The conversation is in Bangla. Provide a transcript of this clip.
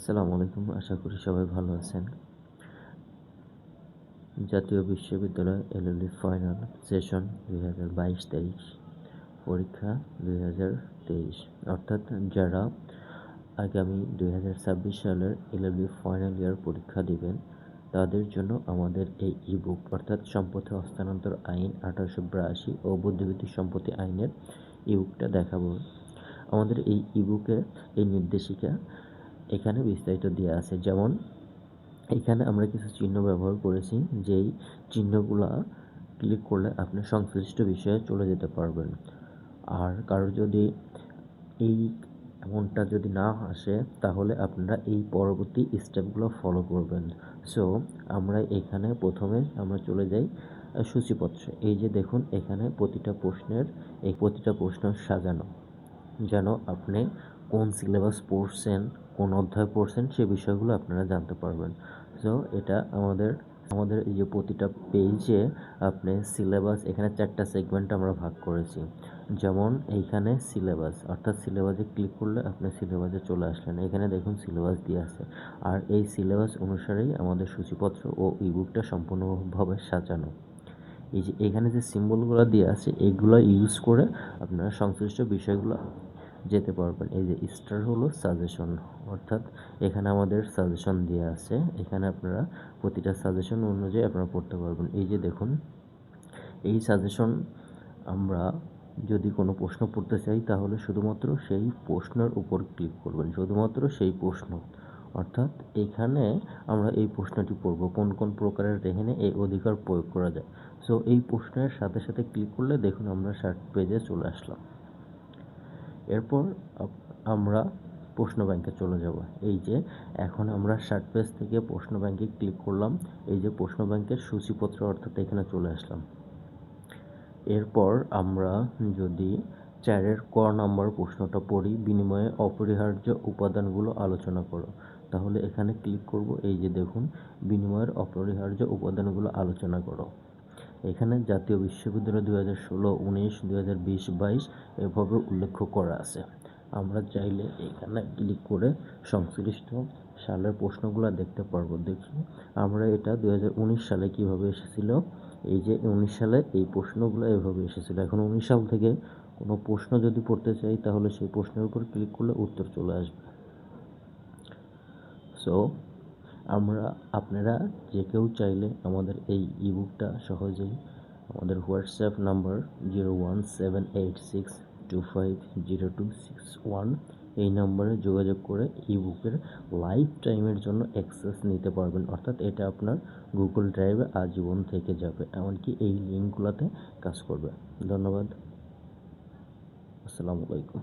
আসসালামু আলাইকুম। আশা করি সবাই ভালো আছেন। জাতীয় বিশ্ববিদ্যালয় এলএলবি ফাইনাল সেশন দুই হাজার বাইশ তেইশ পরীক্ষা দুই হাজার তেইশ। অর্থাৎ যারা আগামী দুই হাজার ছাব্বিশ সালের এলএলবি ফাইনাল ইয়ার পরীক্ষা দিবেন, তাদের জন্য আমাদের এই ইবুক, অর্থাৎ সম্পত্তি হস্তান্তর আইন আঠারোশো বিরাশি ও বুদ্ধিবৃত্তিক সম্পত্তি আইনের ইবুকটা দেখাবো। আমাদের এই ইবুকের এই নির্দেশিকা এখানে বিস্তারিত দেওয়া আছে। যেমন, এখানে আমরা কিছু চিহ্ন ব্যবহার করেছি, যেই চিহ্নগুলো ক্লিক করলে আপনি সংশ্লিষ্ট বিষয়ে চলে যেতে পারবেন। আর কারোর যদি এই এমনটা যদি না আসে, তাহলে আপনারা এই পরবর্তী স্টেপগুলো ফলো করবেন। সো আমরা এখানে প্রথমে আমরা চলে যাই সূচিপত্রে। এই যে দেখুন, এখানে প্রতিটা প্রশ্নের এই প্রতিটা প্রশ্ন সাজানো। যেন আপনি কোন সিলেবাস পড়ছেন কোন অধ্যায় পড়ছেন সে বিষয়গুলো আপনারা জানতে পারবেন। সো এটা আমাদের আমাদের এই যে প্রতিটা পেজে আপনি সিলেবাস এখানে চারটা সেগমেন্ট আমরা ভাগ করেছি। যেমন এইখানে সিলেবাস অর্থাৎ সিলেবাসে ক্লিক করলে আপনি সিলেবাসে চলে আসলেন। এখানে দেখুন সিলেবাস দিয়ে আছে। আর এই সিলেবাস অনুসারেই আমাদের সূচিপত্র ও ইবুকটা সম্পূর্ণভাবে সাজানো। এই যে এখানে যে সিম্বলগুলো দিয়ে আছে, এগুলো ইউজ করে আপনারা সংশ্লিষ্ট বিষয়গুলো যেতে পারবেন। এই যে স্টার হলো সাজেশন অর্থাৎ এখানে আমাদের সাজেশন দেওয়া আছে। এখানে আপনারা প্রতিটা সাজেশন অনুযায়ী আপনারা পড়তে পারবেন। এই যে দেখুন, এই সাজেশন আমরা যদি কোনো প্রশ্ন পড়তে চাই, তাহলে শুধুমাত্র সেই প্রশ্নের উপর ক্লিক করবেন। শুধুমাত্র সেই প্রশ্ন। অর্থাৎ এখানে আমরা এই প্রশ্নটি পড়ব, কোন কোন প্রকারের রেহেনে এই অধিকার প্রয়োগ করা যায়। সো এই প্রশ্নের সাথে সাথে ক্লিক করলে দেখুন আমরা শার্ট পেজে চলে আসলাম। এরপর আমরা প্রশ্ন ব্যাংকে চলে যাব। এই যে, এখন আমরা ষাট পেজ থেকে প্রশ্ন ব্যাংকে ক্লিক করলাম। এই যে প্রশ্ন ব্যাংকের সূচিপত্র অর্থাৎ এখানে চলে আসলাম। এরপর আমরা যদি চারের ক নাম্বার প্রশ্নটা পড়ি, বিনিময়ে অপরিহার্য উপাদানগুলো আলোচনা করো। তাহলে এখানে ক্লিক করব। এই যে দেখুন, বিনিময়ের অপরিহার্য উপাদানগুলো আলোচনা করো। এখানে জাতীয় বিশ্ববিদ্যালয় দু হাজার ষোলো, উনিশ দু হাজার বিশ, বাইশ এভাবে উল্লেখ করা আছে। আমরা চাইলে এখানে ক্লিক করে সংশ্লিষ্ট সালের প্রশ্নগুলো দেখতে পারব। দেখি, আমরা এটা দুই হাজার উনিশ সালে কীভাবে এসেছিল? এই যে উনিশ সালে এই প্রশ্নগুলো এভাবে এসেছিল। এখন উনিশ সাল থেকে কোনো প্রশ্ন যদি পড়তে চাই, তাহলে সেই প্রশ্নের উপর ক্লিক করলে উত্তর চলে আসবে। সো আমরা আপনারা যে কেউ চাইলে আমাদের এই ইবুকটা সহজেই আমাদের WhatsApp number zero one seven eight six two five zero two six one এই নম্বরে যোগাযোগ করে ইবুকের লাইফ টাইমের জন্য অ্যাক্সেস নিতে পারবেন। অর্থাৎ এটা আপনার গুগল ড্রাইভে আজীবন থেকে যাবে, এমনকি এই লিঙ্কগুলোতে কাজ করবে। ধন্যবাদ। আসসালামু আলাইকুম।